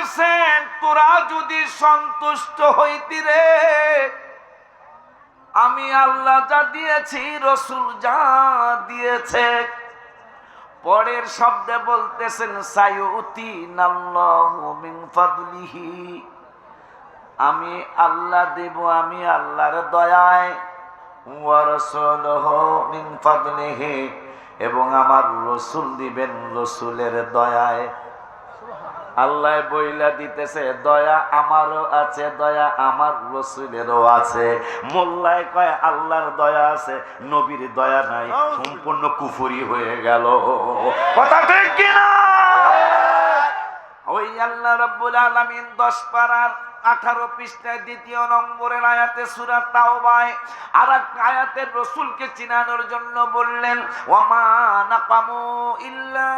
বলতেছেন তোরা যদি সন্তুষ্ট হইতি রে, আমি আল্লাহ যা দিয়েছি, রসুল যা দিয়েছে। পরের শব্দে বলতেছেন সায়ুতি ফাদলিহি, আমি আল্লাহ দেব, আমি আল্লাহর দয়ায় এবং আমার রসুল দিবেন রসুলের দয়ায়। আল্লাহ বইলা দিতেছে দয়া আমারও আছে দয়া আমার রসুলেরও আছে। মোল্লায় কয় আল্লাহর দয়া আছে নবীর দয়া নাই সম্পূর্ণ কুফুরি হয়ে গেল। কথা ঠিক কিনা? ওই আল্লাহ রব্বুল আলমিন দশ পাড়ার আঠারো পৃষ্ঠায় দ্বিতীয় নম্বরের আয়াতে সুরা তাওবায় আর এক আয়াতের রসুলকে চিনানোর জন্য বললেন ওমা নাকামু ইল্লা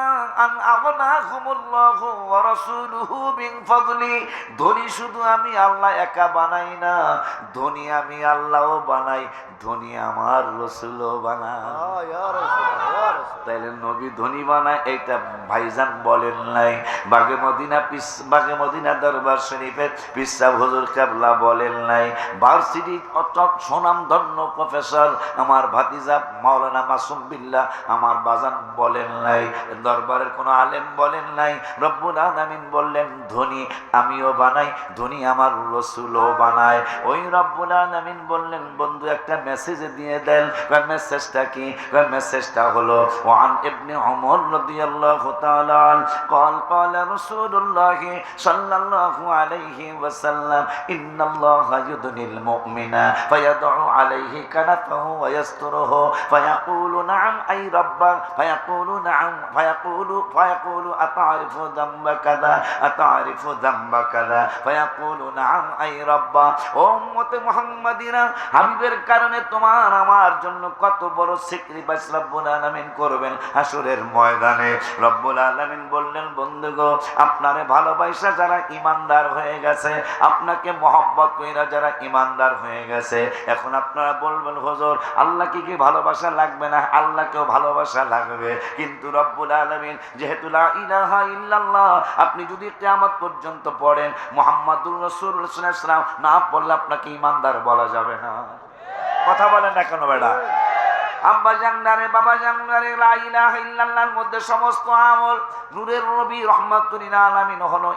আন আগনাহুমুল্লাহু ওয়া রাসূলুহু মিন ফাদলি। ধনী শুধু আমি আল্লাহ একা বানাই না ধনী আমি আল্লাহও বানাই ধনী আমার রসুলও বানাই। তাইলে নবী ধনী বানায় এইটা ভাইজান বলেন নাই। বাগে মদিনা পিস বাগে মদিনা দরবার শরীফের পিসাব হুজুর কেবলা বলেন নাই ভার্সিটি অর্থাৎ সুনাম ধন্য প্রফেসর আমার ভাতিজা মাওলানা মাসুম বিল্লাহ আমার বাজান বলেন নাই দরবারের কোনো আলেম বলেন নাই রব্বুল আলামিন বললেন ধনী আমিও বানাই ধনী আমার রসুলও বানায় ওই রব্বুল আলামিন বললেন বন্ধু একটা মেসেজ দিয়ে দেন মেসেজটা কি মেসেজটা হলো وعن ابن عمر رضي الله تعالى عنه قال قال رسول الله صلى الله عليه وسلم إن الله يدني المؤمن فيدعو عليه كنفه ويستره فيقول نعم أي رب فيقول نعم فيقول فيقول أتعرف ذنب كذا أتعرف ذنب كذا فيقول نعم أي رب أمة محمدنا হাবিবের কারণে তোমার আমার জন্য কত বড় স্বীকৃতি রব্বুল আলামিন করবেন হাসুরের ময়দানে রব্বুল আলামিন বললেন বন্ধু গো আপনারে ভালোবাসা যারা ইমানদার হয়ে গেছে আপনাকে মহব্বত কইরা যারা ইমানদার হয়ে গেছে, এখন আপনারা বলবেন, হুজুর, আল্লাহকে কি ভালোবাসা লাগবে না? আল্লাহকেও ভালোবাসা লাগবে। কিন্তু রব্বুল আলামিন, যেহেতু আপনি যদি কিয়ামত পর্যন্ত পড়েন রাসূলুল্লাহ সাল্লাল্লাহু আলাইহি না পড়লে আপনাকে ইমানদার বলা যাবে না। কথা বলেন না কেন বেড়া আব্বা বাবা জানদারে লা ইলাহা ইল্লাল্লাহর মধ্যে সমস্ত আমল। নূরের নবী রহমাতুল্লিল আলামিন হলো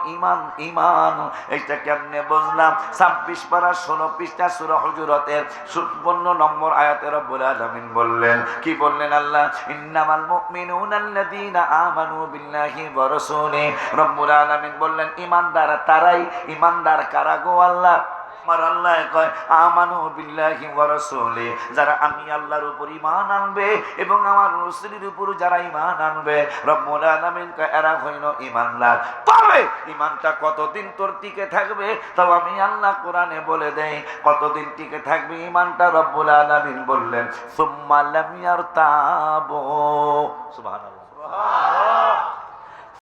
এটা কেমনে বুঝলাম? 26 পারা 16 পৃষ্ঠা সূরা হুজুরাতের 55 নম্বর রব্বুল আলামিন বললেন, কি বললেন আল্লাহ? ইন্নামাল মুমিনুনা আমানু বিল্লাহি ওয়া রাসূলিহি। রব্বুল আলামিন বললেন, ঈমানদার তারাই, ঈমানদার কারা গো আল্লাহ? আমার আল্লাহ কয়, আমানু বিল্লাহি ওয়া রাসূলি। যারা আমি আল্লাহর উপর ঈমান আনবে এবং আমার রাসূলের উপর যারা ঈমান আনবে, রব্বুল আলামিন কয়, এরা হইল ঈমানদার। তবে ঈমানটা কতদিন তোর টিকে থাকবে, তাও আমি আল্লাহ কোরআনে বলে দেই, কতদিন টিকে থাকবে ঈমানটা রব্বুল আলামিন বললেন, সুম্মা লাম ইয়ারতাবু। সুবহানাল্লাহ।